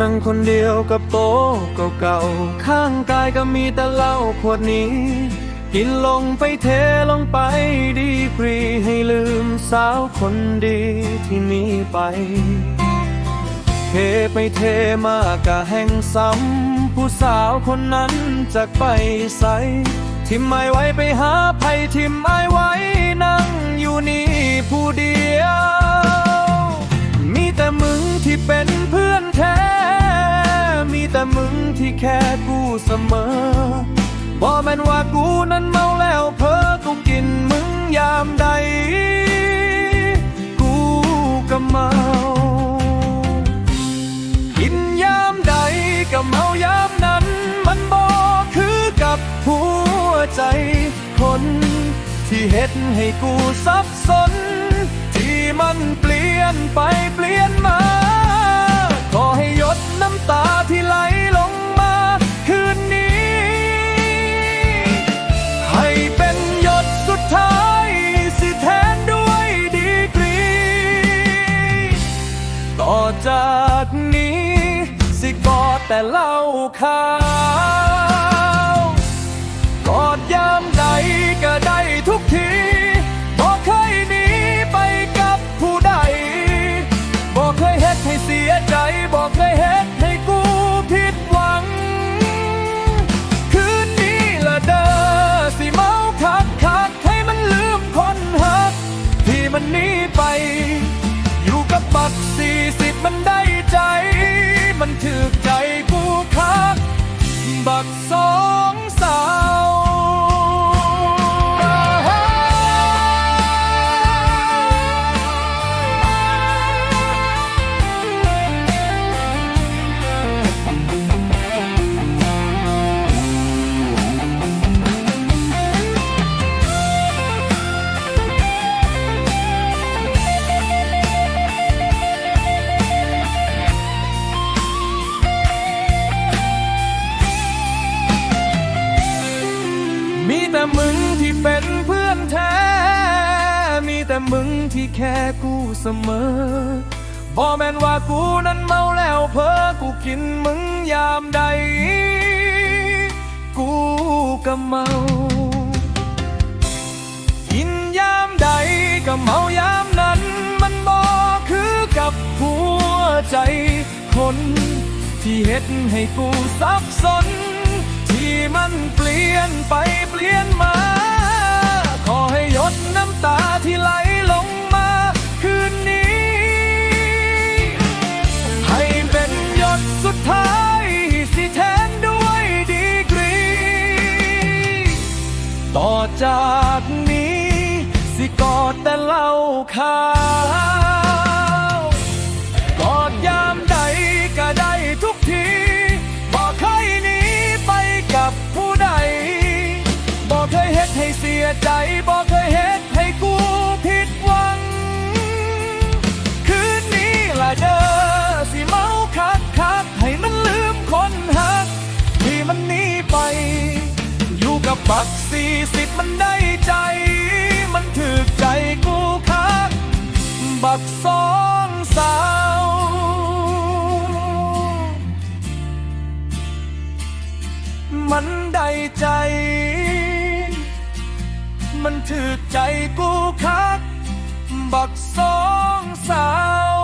นั่งคนเดียวกับโต๊ะเก่าๆ ข้างกายก็มีแต่เหล้าขวดนี้ กินลงไปเทลงไปดีกรีให้ลืมสาวคนดีที่หนี้ไป เทไปเทมากกะแห่งซ้ำ ผู้สาวคนนั้นจากไปใสทิมไม่ไว้ไปหาภัยทิมไอ้ไว้นั่งอยู่นี่ผู้เดียว มีแต่มึงที่เป็น แต่มึงที่แค่กูเสมอบอกแม่นว่ากูนั้นเมาแล้วเพ้อกูกินมึงยามใด กูก็เมา กินยามใดก็เมายามนั้น มันบอกคือกับหัวใจคน ที่เฮ็ดให้กูสับสน ที่มันเปลี่ยนไปเปลี่ยนมา สิกอดแต่เล่าขาวกอดยามใดก็ได้ทุกที บัก แค่กูเสมอบอแมนว่ากูนั้นเมาแล้วเพ้อกูกินมึงยามใด กูก็เมา กินยามใดก็เมายามนั้น มันบอกคือกับหัวใจคน ที่เฮ็ดให้กูสับสน ที่มันเปลี่ยนไปเปลี่ยนมา จากนี้ สิกอดแต่เล่าขาวกอดยามใดก็ได้ทุกทีบอกเคยหนีไปกับผู้ใดบอกเคยเฮ็ดให้เสียใจบอกเค อกับบักสี่สิบมันได้ใจ มันถือใจกูคัก บักสองสาวมันได้ใจ มันถือใจกูคัก บักสองสาว